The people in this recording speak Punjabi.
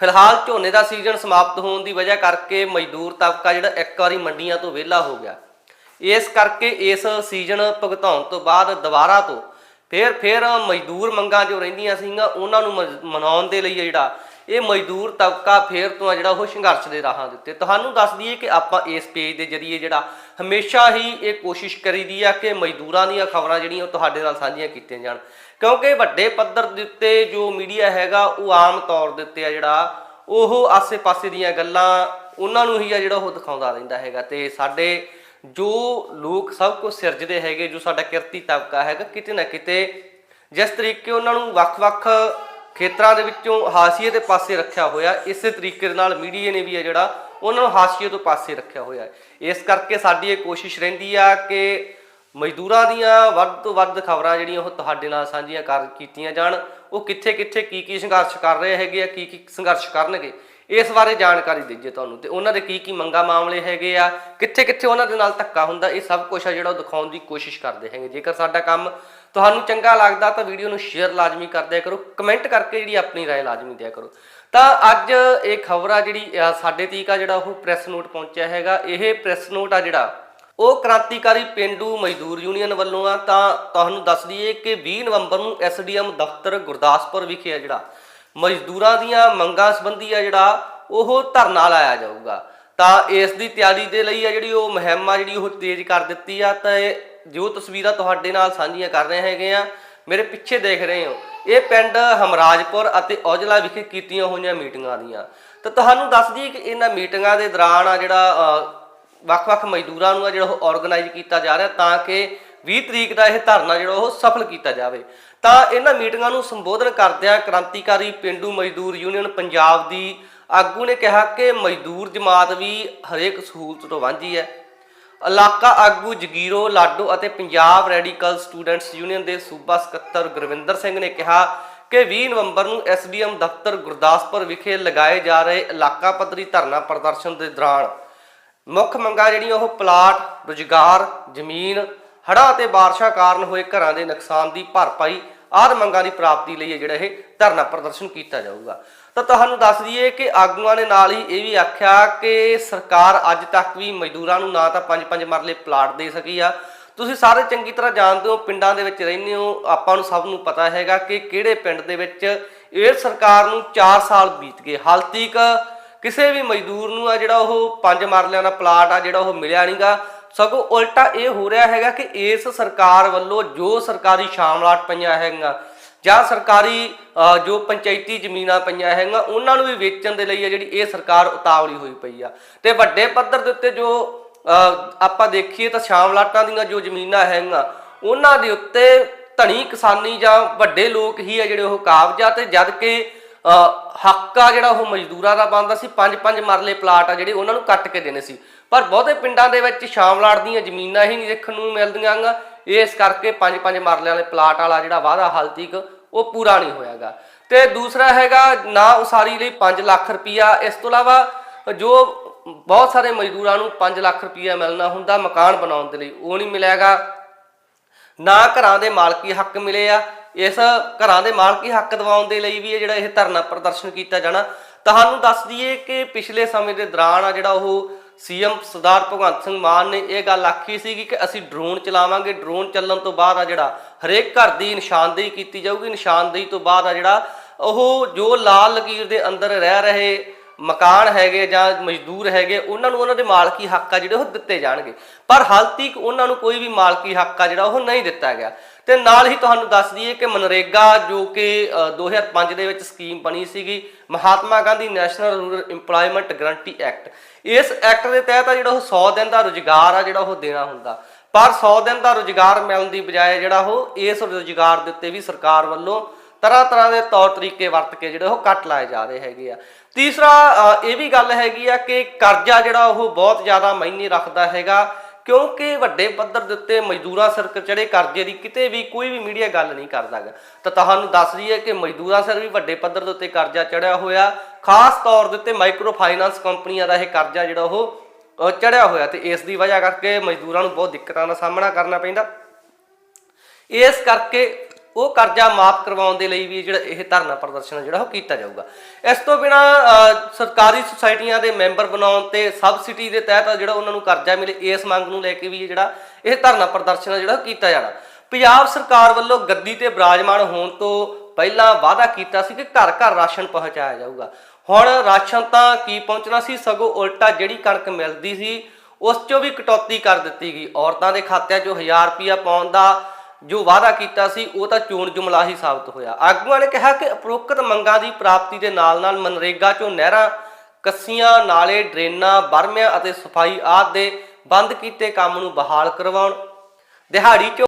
ਫਿਲਹਾਲ ਝੋਨੇ ਦਾ ਸੀਜ਼ਨ ਸਮਾਪਤ ਹੋਣ ਦੀ ਵਜ੍ਹਾ ਕਰਕੇ ਮਜ਼ਦੂਰ ਤਬਕਾ ਜਿਹੜਾ ਇੱਕ ਵਾਰੀ ਮੰਡੀਆਂ ਤੋਂ ਵਿਹਲਾ ਹੋ ਗਿਆ। ਇਸ ਕਰਕੇ ਇਸ ਸੀਜ਼ਨ ਭੁਗਤਾਉਣ ਤੋਂ ਬਾਅਦ ਦੁਬਾਰਾ ਤੋਂ ਫਿਰ ਫਿਰ ਮਜ਼ਦੂਰ ਮੰਗਾਂ ਜੋ ਰਹਿੰਦੀਆਂ ਸੀਗੀਆਂ, ਉਹਨਾਂ ਨੂੰ ਮਜ- ਮਨਾਉਣ ਦੇ ਲਈ ਜਿਹੜਾ ਇਹ ਮਜ਼ਦੂਰ ਤਬਕਾ ਫੇਰ ਤੋਂ ਆ ਜਿਹੜਾ ਉਹ ਸੰਘਰਸ਼ ਦੇ ਰਾਹਾਂ ਦੇ ਉੱਤੇ। ਤੁਹਾਨੂੰ ਦੱਸ ਦਈਏ ਕਿ ਆਪਾਂ ਇਸ ਪੇਜ ਦੇ ਜਰੀਏ ਜਿਹੜਾ ਹਮੇਸ਼ਾ ਹੀ ਇਹ ਕੋਸ਼ਿਸ਼ ਕਰੀਦੀ ਆ ਕਿ ਮਜ਼ਦੂਰਾਂ ਦੀਆਂ ਖਬਰਾਂ ਜਿਹੜੀਆਂ ਉਹ ਤੁਹਾਡੇ ਨਾਲ ਸਾਂਝੀਆਂ ਕੀਤੀਆਂ ਜਾਣ। ਕਿਉਂਕਿ ਵੱਡੇ ਪੱਧਰ ਦੇ ਉੱਤੇ ਜੋ ਮੀਡੀਆ ਹੈਗਾ, ਉਹ ਆਮ ਤੌਰ ਦੇ ਉੱਤੇ ਆ ਜਿਹੜਾ, ਉਹ ਆਸੇ-ਪਾਸੇ ਦੀਆਂ ਗੱਲਾਂ ਉਹਨਾਂ ਨੂੰ ਹੀ ਆ ਜਿਹੜਾ ਉਹ ਦਿਖਾਉਂਦਾ ਰਹਿੰਦਾ ਹੈਗਾ। ਤੇ ਸਾਡੇ ਜੋ ਲੋਕ ਸਭ ਕੁਝ ਸਿਰਜਦੇ ਹੈਗੇ, ਜੋ ਸਾਡਾ ਕਿਰਤੀ ਤਬਕਾ ਹੈਗਾ, ਕਿਤੇ ਨਾ ਕਿਤੇ ਜਿਸ ਤਰੀਕੇ ਉਹਨਾਂ ਨੂੰ ਵੱਖ-ਵੱਖ ਖੇਤਰਾਂ ਦੇ ਵਿੱਚੋਂ ਹਾਸੀਏ ਦੇ ਪਾਸੇ ਰੱਖਿਆ ਹੋਇਆ, ਇਸੇ ਤਰੀਕੇ ਦੇ ਨਾਲ ਮੀਡੀਆ ਨੇ ਵੀ ਹੈ ਜਿਹੜਾ, ਉਹਨਾਂ ਨੂੰ ਹਾਸੀਏ ਤੋਂ ਪਾਸੇ ਰੱਖਿਆ ਹੋਇਆ ਹੈ। ਇਸ ਕਰਕੇ ਸਾਡੀ ਇਹ ਕੋਸ਼ਿਸ਼ ਰਹਿੰਦੀ ਆ ਕਿ ਮਜ਼ਦੂਰਾਂ ਦੀਆਂ ਵੱਧ ਤੋਂ ਵੱਧ ਖਬਰਾਂ ਜਿਹੜੀਆਂ ਉਹ ਤੁਹਾਡੇ ਨਾਲ ਸਾਂਝੀਆਂ ਕਰ, ਕੀਤੀਆਂ ਜਾਣ। ਉਹ ਕਿੱਥੇ ਕਿੱਥੇ ਕੀ ਕੀ ਸੰਘਰਸ਼ ਕਰ ਰਹੇ ਹੈਗੇ ਆ ਕੀ ਕੀ ਸੰਘਰਸ਼ ਕਰਨਗੇ। ਇਸ ਬਾਰੇ ਜਾਣਕਾਰੀ ਦੇਈਏ ਤੁਹਾਨੂੰ ਤੇ ਉਹਨਾਂ ਦੇ ਕੀ ਕੀ ਮੰਗਾ ਮਾਮਲੇ ਹੈਗੇ ਆ ਕਿੱਥੇ ਕਿੱਥੇ ਉਹਨਾਂ ਦੇ ਨਾਲ ਧੱਕਾ ਹੁੰਦਾ ਇਹ ਸਭ ਕੁਝ ਆ ਜਿਹੜਾ ਉਹ ਦਿਖਾਉਣ ਦੀ ਕੋਸ਼ਿਸ਼ ਕਰਦੇ ਹੈਗੇ ਜੇਕਰ ਸਾਡਾ ਕੰਮ ਤੁਹਾਨੂੰ ਚੰਗਾ ਲੱਗਦਾ ਤਾਂ ਵੀਡੀਓ ਨੂੰ ਸ਼ੇਅਰ ਲਾਜ਼ਮੀ ਕਰ ਦਿਆ ਕਰੋ ਕਮੈਂਟ ਕਰਕੇ ਜਿਹੜੀ ਆਪਣੀ رائے ਲਾਜ਼ਮੀ ਦਿਆ ਕਰੋ ਤਾਂ ਅੱਜ ਇਹ ਖਬਰ ਆ ਜਿਹੜੀ ਅਹ, ਸਾਡੇ ਤੀਕ ਆ ਜਿਹੜਾ ਉਹ ਪ੍ਰੈਸ ਨੋਟ ਪਹੁੰਚਿਆ ਹੈਗਾ ਇਹ ਪ੍ਰੈਸ ਨੋਟ ਆ ਜਿਹੜਾ ਉਹ ਕ੍ਰਾਂਤੀਕਾਰੀ ਪਿੰਡੂ ਮਜ਼ਦੂਰ ਯੂਨੀਅਨ ਵੱਲੋਂ ਆ ਤਾਂ ਤੁਹਾਨੂੰ ਦੱਸ ਦਈਏ ਕਿ 20 ਨਵੰਬਰ ਨੂੰ ਐਸਡੀਐਮ ਦਫ਼ਤਰ ਗੁਰਦਾਸਪੁਰ ਵਿਖੇ ਆ ਜਿਹੜਾ ਮਜ਼ਦੂਰਾਂ ਦੀਆਂ ਮੰਗਾਂ ਸੰਬੰਧੀ ਆ ਜਿਹੜਾ, ਉਹ ਧਰਨਾ ਲਾਇਆ ਜਾਊਗਾ। ਤਾਂ ਇਸ ਦੀ ਤਿਆਰੀ ਦੇ ਲਈ ਆ ਜਿਹੜੀ ਉਹ ਮੁਹਿੰਮ ਆ ਜਿਹੜੀ ਉਹ ਤੇਜ਼ ਕਰ ਦਿੱਤੀ ਆ। ਤਾਂ ਇਹ ਜੋ ਤਸਵੀਰਾਂ ਤੁਹਾਡੇ ਨਾਲ ਸਾਂਝੀਆਂ ਕਰ ਰਹੇ ਹੈਗੇ ਆ, ਮੇਰੇ ਪਿੱਛੇ ਦੇਖ ਰਹੇ ਹੋ। ਇਹ ਪਿੰਡ ਹਮਰਾਜਪੁਰ ਅਤੇ ਔਜਲਾ ਵਿਖੇ ਕੀਤੀਆਂ ਹੋਈਆਂ ਮੀਟਿੰਗਾਂ ਦੀਆਂ। ਤਾਂ ਤੁਹਾਨੂੰ ਦੱਸ ਦਈਏ ਕਿ ਇਹਨਾਂ ਮੀਟਿੰਗਾਂ ਦੇ ਦੌਰਾਨ ਆ ਜਿਹੜਾ ਵੱਖ-ਵੱਖ ਮਜ਼ਦੂਰਾਂ ਨੂੰ ਆ ਜਿਹੜਾ ਉਹ ਆਰਗੇਨਾਈਜ਼ ਕੀਤਾ ਜਾ ਰਿਹਾ ਤਾਂ ਕਿ 20 ਤਰੀਕ ਦਾ ਇਹ ਧਰਨਾ ਜਿਹੜਾ ਉਹ ਸਫਲ ਕੀਤਾ ਜਾਵੇ। ਤਾਂ ਇਹਨਾਂ ਮੀਟਿੰਗਾਂ ਨੂੰ ਸੰਬੋਧਨ ਕਰਦਿਆਂ ਕ੍ਰਾਂਤੀਕਾਰੀ ਪਿੰਡੂ ਮਜ਼ਦੂਰ ਯੂਨੀਅਨ ਪੰਜਾਬ ਦੀ ਆਗੂ ਨੇ ਕਿਹਾ ਕਿ ਮਜ਼ਦੂਰ ਜਮਾਤ ਵੀ ਹਰੇਕ ਸਹੂਲਤ ਤੋਂ ਵਾਂਝੀ ਹੈ। ਇਲਾਕਾ ਆਗੂ ਜਗੀਰੋ ਲਾਡੋ ਅਤੇ ਪੰਜਾਬ ਰੈਡੀਕਲ ਸਟੂਡੈਂਟਸ ਯੂਨੀਅਨ ਦੇ ਸੂਬਾ ਸਕੱਤਰ ਗੁਰਵਿੰਦਰ ਸਿੰਘ ਨੇ ਕਿਹਾ ਕਿ 20 ਨਵੰਬਰ ਨੂੰ ਐਸਡੀਐਮ ਦਫ਼ਤਰ ਗੁਰਦਾਸਪੁਰ ਵਿਖੇ ਲਗਾਏ ਜਾ ਰਹੇ ਇਲਾਕਾ ਪੱਧਰੀ ਧਰਨਾ ਪ੍ਰਦਰਸ਼ਨ ਦੇ ਦੌਰਾਨ ਮੁੱਖ ਮੰਗਾਂ ਜਿਹੜੀਆਂ ਉਹ ਪਲਾਟ, ਰੁਜ਼ਗਾਰ, ਜ਼ਮੀਨ ਹੜ੍ਹਾਂ ਅਤੇ ਬਾਰਿਸ਼ਾਂ ਕਾਰਨ ਹੋਏ ਘਰਾਂ ਦੇ ਨੁਕਸਾਨ ਦੀ ਭਰਪਾਈ ਆਦਿ ਮੰਗਾਂ ਦੀ ਪ੍ਰਾਪਤੀ ਲਈ ਇਹ ਜਿਹੜਾ ਇਹ ਧਰਨਾ ਪ੍ਰਦਰਸ਼ਨ ਕੀਤਾ ਜਾਊਗਾ। ਤਾਂ ਤੁਹਾਨੂੰ ਦੱਸ ਦਈਏ ਕਿ ਆਗੂਆਂ ਨੇ ਨਾਲ ਹੀ ਇਹ ਵੀ ਆਖਿਆ ਕਿ ਸਰਕਾਰ ਅੱਜ ਤੱਕ ਵੀ ਮਜ਼ਦੂਰਾਂ ਨੂੰ ਨਾ ਤਾਂ ਪੰਜ ਪੰਜ ਮਰਲੇ ਪਲਾਟ ਦੇ ਸਕੀ ਆ। ਤੁਸੀਂ ਸਾਰੇ ਚੰਗੀ ਤਰ੍ਹਾਂ ਜਾਣਦੇ ਹੋ, ਪਿੰਡਾਂ ਦੇ ਵਿੱਚ ਰਹਿੰਦੇ ਹੋ, ਆਪਾਂ ਨੂੰ ਸਭ ਨੂੰ ਪਤਾ ਹੈਗਾ ਕਿ ਕਿਹੜੇ ਪਿੰਡ ਦੇ ਵਿੱਚ ਇਹ ਸਰਕਾਰ ਨੂੰ 4 ਸਾਲ ਬੀਤ ਗਏ। ਹਾਲ ਤੀਕ ਕਿਸੇ ਵੀ ਮਜ਼ਦੂਰ ਨੂੰ ਆ ਜਿਹੜਾ ਉਹ ਪੰਜ ਮਰਲਿਆਂ ਦਾ ਪਲਾਟ ਆ, ਜਿਹੜਾ ਉਹ ਮਿਲਿਆ ਨਹੀਂਗਾ ਸਗੋਂ ਉਲਟਾ ਇਹ ਹੋ ਰਿਹਾ ਹੈਗਾ ਕਿ ਇਸ ਸਰਕਾਰ ਵੱਲੋਂ ਜੋ ਸਰਕਾਰੀ ਸ਼ਾਮਲਾਟ ਪਈਆਂ ਹੈਗੀਆਂ, ਜਾਂ ਸਰਕਾਰੀ ਜੋ ਪੰਚਾਇਤੀ ਜ਼ਮੀਨਾਂ ਪਈਆਂ ਹੈਗੀਆਂ, ਉਹਨਾਂ ਨੂੰ ਵੀ ਵੇਚਣ ਦੇ ਲਈ ਹੈ ਜਿਹੜੀ ਇਹ ਸਰਕਾਰ ਉਤਾਵਲੀ ਹੋਈ ਪਈ ਆ। ਤੇ ਵੱਡੇ ਪੱਧਰ ਦੇ ਉੱਤੇ ਜੋ ਆਪਾਂ ਦੇਖੀਏ ਤਾਂ ਸ਼ਾਮਲਾਟਾਂ ਦੀਆਂ ਜੋ ਜ਼ਮੀਨਾਂ ਹੈਗੀਆਂ, ਉਹਨਾਂ ਦੇ ਉੱਤੇ ਧਣੀ ਕਿਸਾਨੀ ਜਾਂ ਵੱਡੇ ਲੋਕ ਹੀ ਆ ਜਿਹੜੇ ਉਹ ਕਾਬਜਾ, ਤੇ ਜਦ ਕਿ ਹੱਕ ਆ ਜਿਹੜਾ ਉਹ ਮਜ਼ਦੂਰਾਂ ਦਾ ਬਣਦਾ ਸੀ। ਪੰਜ ਪੰਜ ਮਰਲੇ ਪਲਾਟ ਆ ਜਿਹੜੇ ਉਹਨਾਂ ਨੂੰ ਕੱਟ ਕੇ ਦੇਣੇ ਸੀ। ਪਰ ਬਹੁਤੇ ਪਿੰਡਾਂ ਦੇ ਵਿੱਚ ਸ਼ਾਮਲਾੜ ਦੀਆਂ ਜ਼ਮੀਨਾਂ ਹੀ ਨਹੀਂ ਦੇਖਣ ਨੂੰ ਮਿਲਦੀਆਂ ਗਾ ਇਸ ਕਰਕੇ ਪੰਜ ਪੰਜ ਮਰਲੇ ਵਾਲੇ ਪਲਾਟ ਵਾਲਾ ਜਿਹੜਾ ਵਾਅਦਾ ਹਾਲ ਤੀਕ ਉਹ ਪੂਰਾ ਨਹੀਂ ਹੋਇਆਗਾ ਤੇ ਦੂਸਰਾ ਹੈਗਾ, ਨਾ ਉਸਾਰੀ ਲਈ 5 ਲੱਖ ਰੁਪਈਆ। ਇਸ ਤੋਂ ਇਲਾਵਾ ਜੋ ਬਹੁਤ ਸਾਰੇ ਮਜ਼ਦੂਰਾਂ ਨੂੰ 5 ਲੱਖ ਰੁਪਈਆ ਮਿਲਣਾ ਹੁੰਦਾ ਮਕਾਨ ਬਣਾਉਣ ਦੇ ਲਈ, ਉਹ ਨਹੀਂ ਮਿਲਿਆਗਾ ਨਾ ਘਰਾਂ ਦੇ ਮਾਲਕੀ ਹੱਕ ਮਿਲੇ ਆ। ਇਸ ਘਰਾਂ ਦੇ ਮਾਲਕੀ ਹੱਕ ਦਿਵਾਉਣ ਦੇ ਲਈ ਵੀ ਇਹ ਜਿਹੜਾ ਇਹ ਧਰਨਾ ਪ੍ਰਦਰਸ਼ਨ ਕੀਤਾ ਜਾਣਾ। ਤੁਹਾਨੂੰ ਦੱਸ ਦਈਏ ਕਿ ਪਿਛਲੇ ਸਮੇਂ ਦੇ ਦੌਰਾਨ ਆ ਜਿਹੜਾ ਉਹ ਸੀਐਮ ਸਰਦਾਰ ਭਗਵੰਤ ਸਿੰਘ ਮਾਨ ਨੇ ਇਹ ਗੱਲ ਆਖੀ ਸੀਗੀ ਕਿ ਅਸੀਂ ਡਰੋਨ ਚਲਾਵਾਂਗੇ। ਡਰੋਨ ਚੱਲਣ ਤੋਂ ਬਾਅਦ ਆ ਜਿਹੜਾ ਹਰੇਕ ਘਰ ਦੀ ਨਿਸ਼ਾਨਦੇਹੀ ਕੀਤੀ ਜਾਊਗੀ। ਨਿਸ਼ਾਨਦੇਹੀ ਤੋਂ ਬਾਅਦ ਆ ਜਿਹੜਾ ਉਹ ਜੋ ਲਾਲ ਲਕੀਰ ਦੇ ਅੰਦਰ ਰਹਿ ਰਹੇ ਮਕਾਨ ਹੈਗੇ ਜਾਂ ਮਜ਼ਦੂਰ ਹੈਗੇ ਉਹਨਾਂ ਨੂੰ ਉਹਨਾਂ ਦੇ ਮਾਲਕੀ ਹੱਕ ਆ ਜਿਹੜੇ ਉਹ ਦਿੱਤੇ ਜਾਣਗੇ। ਪਰ ਹਾਲ ਤੀਕ ਉਹਨਾਂ ਨੂੰ ਕੋਈ ਵੀ ਮਾਲਕੀ ਹੱਕ ਆ ਜਿਹੜਾ ਉਹ ਨਹੀਂ ਦਿੱਤਾ ਗਿਆ। ਤੇ ਨਾਲ ਹੀ ਤੁਹਾਨੂੰ ਦੱਸ ਦਈਏ ਕਿ ਮਨਰੇਗਾ ਜੋ ਕਿ ਅ, 2005 ਦੇ ਵਿੱਚ ਸਕੀਮ ਬਣੀ ਸੀਗੀ Mahatma Gandhi National Rural Employment Guarantee Act. ਇਸ ਐਕਟ ਦੇ ਤਹਿਤ ਆ ਜਿਹੜਾ ਉਹ 100 ਦਿਨ ਦਾ ਰੁਜ਼ਗਾਰ ਆ ਜਿਹੜਾ ਉਹ ਦੇਣਾ ਹੁੰਦਾ। ਪਰ 100 ਦਿਨ ਦਾ ਰੁਜ਼ਗਾਰ ਮਿਲਣ ਦੀ ਬਜਾਏ ਜਿਹੜਾ ਉਹ ਇਸ ਰੁਜ਼ਗਾਰ ਦੇ ਉੱਤੇ ਵੀ ਸਰਕਾਰ ਵੱਲੋਂ ਤਰ੍ਹਾਂ ਤਰ੍ਹਾਂ ਦੇ ਤੌਰ ਤਰੀਕੇ ਵਰਤ ਕੇ ਜਿਹੜੇ ਉਹ ਕੱਟ ਲਾਏ ਜਾ ਰਹੇ ਹੈਗੇ ਆ। ਤੀਸਰਾ ਇਹ ਵੀ ਗੱਲ ਹੈਗੀ ਆ ਕਿ ਕਰਜ਼ਾ ਜਿਹੜਾ ਉਹ ਬਹੁਤ ਜ਼ਿਆਦਾ ਮਾਇਨੇ ਰੱਖਦਾ ਹੈਗਾ, ਕਿਉਂਕਿ ਵੱਡੇ ਪੱਧਰ ਦੇ ਉੱਤੇ ਮਜ਼ਦੂਰਾਂ ਸਿਰ ਚੜੇ ਕਰਜ਼ੇ ਦੀ ਕਿਤੇ ਵੀ ਕੋਈ ਵੀ ਮੀਡੀਆ ਗੱਲ ਨਹੀਂ ਕਰਦਾਗਾ ਤਾਂ ਤੁਹਾਨੂੰ ਦੱਸ ਦਈਏ ਕਿ ਮਜ਼ਦੂਰਾਂ ਸਿਰ ਵੀ ਵੱਡੇ ਪੱਧਰ ਦੇ ਉੱਤੇ ਕਰਜ਼ਾ ਚੜਿਆ ਹੋਇਆ, ਖਾਸ ਤੌਰ ਦੇ ਉੱਤੇ ਮਾਈਕਰੋ ਫਾਈਨਾਂਸ ਕੰਪਨੀਆਂ ਦਾ ਇਹ ਕਰਜ਼ਾ ਜਿਹੜਾ ਉਹ ਚੜਿਆ ਹੋਇਆ ਤੇ ਇਸ ਦੀ ਵਜ੍ਹਾ ਕਰਕੇ ਮਜ਼ਦੂਰਾਂ ਨੂੰ ਬਹੁਤ ਦਿੱਕਤਾਂ ਦਾ ਸਾਹਮਣਾ ਕਰਨਾ ਪੈਂਦਾ। ਇਸ ਕਰਕੇ ਉਹ ਕਰਜ਼ਾ ਮਾਫ ਕਰਵਾਉਣ ਦੇ ਲਈ ਵੀ ਜਿਹੜਾ ਇਹ ਧਰਨਾ ਪ੍ਰਦਰਸ਼ਨ ਜਿਹੜਾ ਉਹ ਕੀਤਾ ਜਾਊਗਾ। ਇਸ ਤੋਂ ਬਿਨਾ ਸਰਕਾਰੀ ਸੁਸਾਇਟੀਆਂ ਦੇ ਮੈਂਬਰ ਬਣਾਉਣ ਤੇ ਸਬਸਿਡੀ ਦੇ ਤਹਿਤ ਜਿਹੜਾ ਉਹਨਾਂ ਨੂੰ ਕਰਜ਼ਾ ਮਿਲੇ, ਇਸ ਮੰਗ ਨੂੰ ਲੈ ਕੇ ਵੀ ਜਿਹੜਾ ਇਹ ਧਰਨਾ ਪ੍ਰਦਰਸ਼ਨ ਜਿਹੜਾ ਉਹ ਕੀਤਾ ਜਾਣਾ। ਪੰਜਾਬ ਸਰਕਾਰ ਵੱਲੋਂ ਗੱਦੀ ਤੇ ਬਿਰਾਜਮਾਨ ਹੋਣ ਤੋਂ ਪਹਿਲਾਂ ਵਾਅਦਾ ਕੀਤਾ ਸੀ ਕਿ ਘਰ ਘਰ ਰਾਸ਼ਨ ਪਹੁੰਚਾਇਆ ਜਾਊਗਾ। ਹੁਣ ਰਾਸ਼ਨ ਤਾਂ ਕੀ ਪਹੁੰਚਣਾ ਸੀ? ਸਗੋਂ ਉਲਟਾ ਜਿਹੜੀ ਕਣਕ ਮਿਲਦੀ ਸੀ, ਉਸ 'ਚੋਂ ਵੀ ਕਟੌਤੀ ਕਰ ਦਿੱਤੀ ਗਈ। ਔਰਤਾਂ ਦੇ ਖਾਤਿਆਂ 'ਚੋਂ 1000 ਰੁਪਿਆ ਪਾਉਣ ਦਾ ਜੋ ਵਾਅਦਾ ਕੀਤਾ ਸੀ, ਉਹ ਤਾਂ ਚੋਣ ਜੁਮਲਾ ਹੀ ਸਾਬਤ ਹੋਇਆ। ਆਗੂਆਂ ਨੇ ਕਿਹਾ ਕਿ ਉਪਰੋਕਤ ਮੰਗਾਂ ਦੀ ਪ੍ਰਾਪਤੀ ਦੇ ਨਾਲ-ਨਾਲ ਮਨਰੇਗਾ 'ਚੋਂ ਨਹਿਰਾਂ, ਕੱਸੀਆਂ, ਨਾਲੇ ਡਰੇਨਾਂ, ਬਰਮਿਆਂ ਅਤੇ ਸਫ਼ਾਈ ਆਦਿ ਦੇ ਬੰਦ ਕੀਤੇ ਕੰਮ ਨੂੰ ਬਹਾਲ ਕਰਵਾਉਣ, ਦਿਹਾੜੀ 'ਚੋਂ